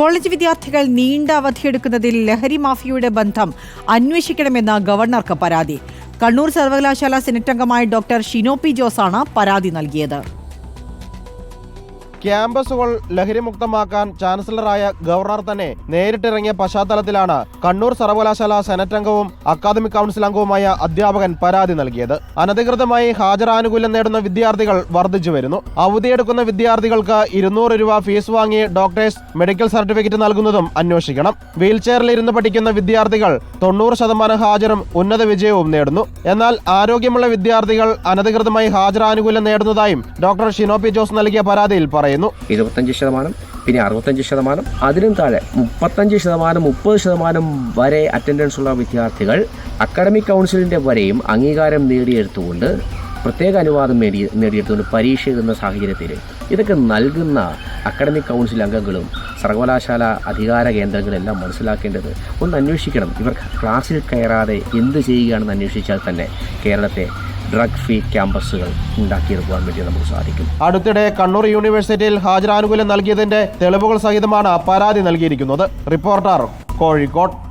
College വിദ്യാർത്ഥികൾ നീണ്ട അവധിയെടുക്കുന്നതിൽ ലഹരി മാഫിയയുടെ ബന്ധം അന്വേഷിക്കണമെന്ന് ഗവർണർക്ക് പരാതി. കണ്ണൂർ സർവകലാശാല സെനറ്റ് അംഗമായ ഡോക്ടർ ഷിനോ പി ജോസാണ് പരാതി നൽകിയത്. ക്യാമ്പസുകൾ ലഹരിമുക്തമാക്കാൻ ചാൻസലറായ ഗവർണർ തന്നെ നേരിട്ടിറങ്ങിയ പശ്ചാത്തലത്തിലാണ് കണ്ണൂർ സർവകലാശാല സെനറ്റ് അംഗവും അക്കാദമിക് കൗൺസിൽ അംഗവുമായ അധ്യാപകൻ പരാതി നൽകിയത്. അനധികൃതമായി ഹാജരാനുകൂല്യം നേടുന്ന വിദ്യാർത്ഥികൾ വർദ്ധിച്ചു വരുന്നു. അവധിയെടുക്കുന്ന വിദ്യാർത്ഥികൾക്ക് ഇരുന്നൂറ് രൂപ ഫീസ് വാങ്ങി ഡോക്ടേഴ്സ് മെഡിക്കൽ സർട്ടിഫിക്കറ്റ് നൽകുന്നതും അന്വേഷിക്കണം. വീൽചെയറിൽ ഇരുന്ന് പഠിക്കുന്ന വിദ്യാർത്ഥികൾ തൊണ്ണൂറ് ശതമാനം ഹാജരും ഉന്നത വിജയവും നേടുന്നു. എന്നാൽ ആരോഗ്യമുള്ള വിദ്യാർത്ഥികൾ അനധികൃതമായി ഹാജരാനുകൂല്യം നേടുന്നതായും ഡോക്ടർ ഷിനോപി ജോസ് നൽകിയ പരാതിയിൽ പറയുന്നു. എഴുപത്തഞ്ച് ശതമാനം പിന്നെ അറുപത്തഞ്ച് ശതമാനം അതിനും താഴെ മുപ്പത്തഞ്ച് ശതമാനം മുപ്പത് ശതമാനം വരെ അറ്റൻഡൻസ് ഉള്ള വിദ്യാർത്ഥികൾ അക്കാഡമിക് കൗൺസിലിന്റെ വരെയും അംഗീകാരം നേടിയെടുത്തുകൊണ്ട് പ്രത്യേക അനുവാദം നേടി നേടിയെടുത്തുകൊണ്ട് പരീക്ഷ എഴുതുന്ന സാഹചര്യത്തിൽ ഇതൊക്കെ നൽകുന്ന അക്കാഡമിക് കൗൺസിൽ അംഗങ്ങളും സർവകലാശാല അധികാര കേന്ദ്രങ്ങളെല്ലാം മനസ്സിലാക്കേണ്ടത് ഒന്ന് അന്വേഷിക്കണം. ഇവർ ക്ലാസ്സിൽ കയറാതെ എന്ത് ചെയ്യുകയാണെന്ന് അന്വേഷിച്ചാൽ തന്നെ കേരളത്തെ ഡ്രഗ് ഫ്രീ ക്യാമ്പസുകൾ ഉണ്ടാക്കിയെടുക്കുവാൻ വേണ്ടി നമുക്ക് സാധിക്കും. അടുത്തിടെ കണ്ണൂർ യൂണിവേഴ്സിറ്റിയിൽ ഹാജരാനുകൂല്യം നൽകിയതിന്റെ തെളിവുകൾ സഹിതമാണ് പരാതി നൽകിയിരിക്കുന്നത്. റിപ്പോർട്ടർ കോഴിക്കോട്.